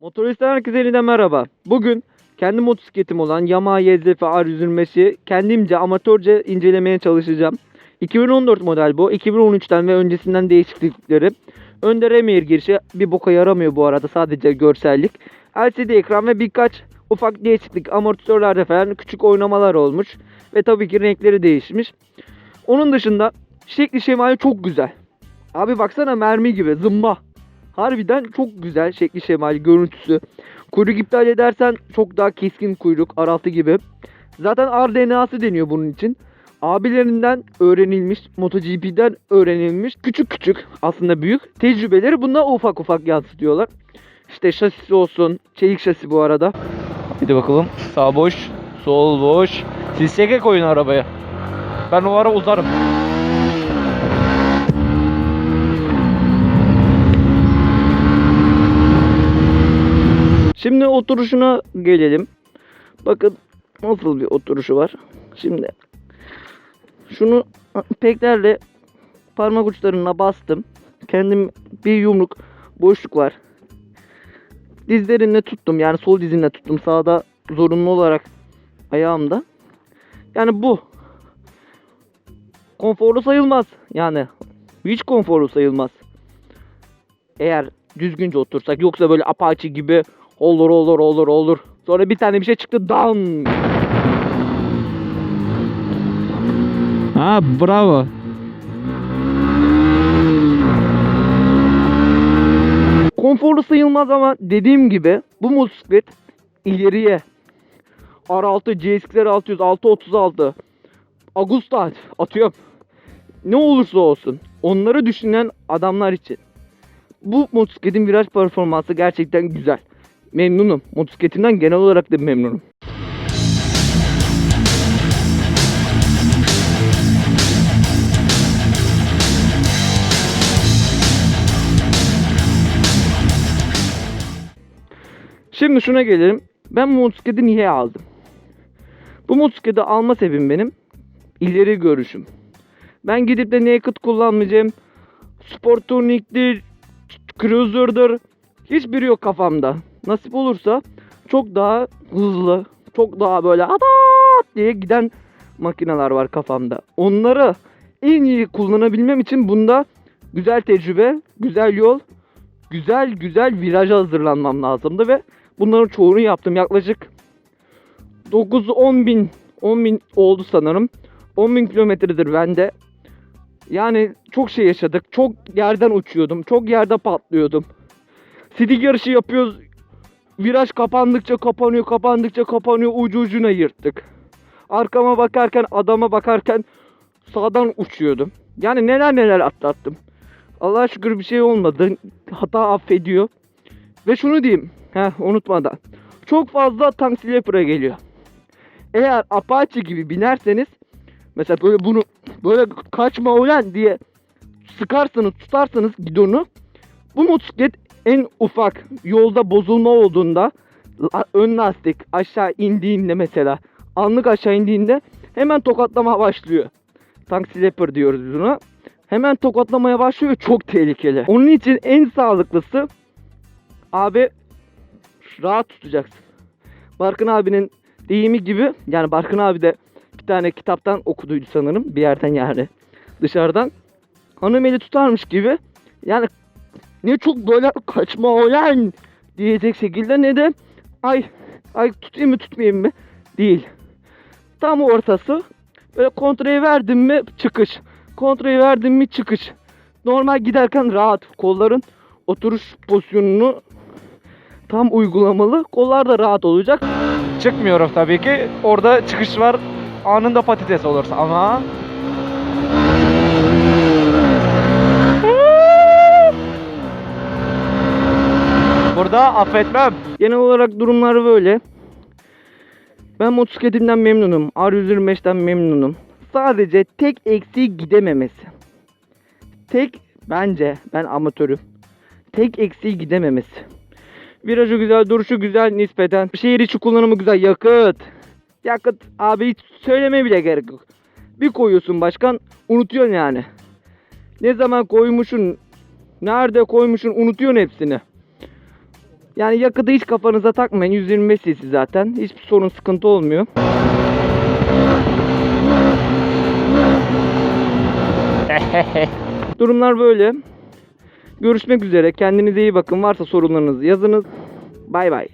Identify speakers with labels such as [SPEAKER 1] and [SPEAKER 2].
[SPEAKER 1] Motoristler herkese yeniden merhaba. Bugün kendi motosikletim olan Yamaha YZF R125'i kendimce amatörce incelemeye çalışacağım. 2014 model bu. 2013'ten ve öncesinden değişiklikleri. Önde Remir girişi bir boka yaramıyor bu arada sadece görsellik. LCD ekran ve birkaç ufak değişiklik amortisörlerde falan küçük oynamalar olmuş. Ve tabii ki renkleri değişmiş. Onun dışında şekli şemali çok güzel. Abi baksana mermi gibi zımba. Harbiden çok güzel şekli şemali görüntüsü. Kuyruk iptal edersen çok daha keskin kuyruk araltı gibi. Zaten RDNA'sı deniyor bunun için. Abilerinden öğrenilmiş, MotoGP'den öğrenilmiş küçük küçük aslında büyük tecrübeleri bunda ufak ufak yansıtıyorlar. İşte şasisi olsun, çelik şasi bu arada.
[SPEAKER 2] Hadi bakalım. Sağ boş, sol boş. Siz koyun arabaya. Ben o ara uzarım.
[SPEAKER 1] Şimdi oturuşuna gelelim. Bakın nasıl bir oturuşu var. Şimdi şunu peklerle parmak uçlarına bastım. Kendim bir yumruk boşluk var. Dizlerimle tuttum. Yani sol dizimle tuttum. Sağda zorunlu olarak ayağımda. Yani bu. Konforlu sayılmaz. Yani hiç konforlu sayılmaz. Eğer düzgünce otursak yoksa böyle Apache gibi olur olur olur olur. Sonra bir tane bir şey çıktı dan.
[SPEAKER 2] Ha bravo.
[SPEAKER 1] Konforlu sayılmaz ama dediğim gibi bu motosiklet ileriye R6, CSXR 600, 636, Agusta atıyorum. Ne olursa olsun onları düşünen adamlar için bu motosikletin viraj performansı gerçekten güzel. Memnunum. Motosikletimden genel olarak da memnunum. Şimdi şuna gelelim. Ben bu motosikleti niye aldım? Bu motosikleti alma sebebim benim ileri görüşüm. Ben gidip de naked kullanmayacağım. Sport Tunic'dir, Cruiser'dır. Hiçbiri yok kafamda. Nasip olursa çok daha hızlı, çok daha böyle adat diye giden makineler var kafamda. Onları en iyi kullanabilmem için bunda güzel tecrübe, güzel yol, güzel güzel viraja hazırlanmam lazımdı ve bunların çoğunu yaptım. Yaklaşık 9-10 bin 10 bin oldu sanırım. 10 bin kilometredir bende. Yani çok şey yaşadık. Çok yerden uçuyordum. Çok yerde patlıyordum. Sidik yarışı yapıyoruz. Viraj kapandıkça kapanıyor, kapandıkça kapanıyor. Ucu ucuna yırttık. Arkama bakarken, adama bakarken sağdan uçuyordum. Yani neler neler atlattım. Allah'a şükür bir şey olmadı. Hata affediyor. Ve şunu diyeyim. Heh, unutmadan. Çok fazla tank sleeper'a geliyor. Eğer Apache gibi binerseniz mesela böyle bunu böyle kaçma ulan diye sıkarsanız tutarsanız gidonu bu motosiklet en ufak yolda bozulma olduğunda ön lastik aşağı indiğinde mesela anlık aşağı indiğinde hemen tokatlama başlıyor. Tank sleeper diyoruz biz buna. Hemen tokatlamaya başlıyor çok tehlikeli. Onun için en sağlıklısı abi rahat tutacaksın. Barkın abinin deyimi gibi yani Barkın abi de bir tane kitaptan okuduydu sanırım bir yerden yani dışarıdan. Hanım eli tutarmış gibi yani ne çok böyle kaçma olan diyecek şekilde ne de ay ay tutayım mı tutmayayım mı değil. Tam ortası böyle kontrolü verdim mi çıkış. Kontrolü verdim mi çıkış. Normal giderken rahat kolların oturuş pozisyonunu tam uygulamalı. Kollar da rahat olacak.
[SPEAKER 2] Çıkmıyorum tabii ki. Orada çıkış var. Anında patates olursa ama Affetmem.
[SPEAKER 1] Genel olarak durumlar böyle. Ben motosikletimden memnunum. R125'ten memnunum. Sadece tek eksiği gidememesi. Tek bence ben amatörüm. Tek eksiği gidememesi. Virajı güzel, duruşu güzel nispeten. Şehir içi kullanımı güzel. Yakıt. Yakıt abi hiç söyleme bile gerek yok. Bir koyuyorsun başkan unutuyorsun yani. Ne zaman koymuşsun, nerede koymuşsun unutuyorsun hepsini. Yani yakıtı hiç kafanıza takmayın. 125 cc zaten. Hiçbir sorun sıkıntı olmuyor. Durumlar böyle. Görüşmek üzere. Kendinize iyi bakın. Varsa sorunlarınızı yazınız. Bay bay.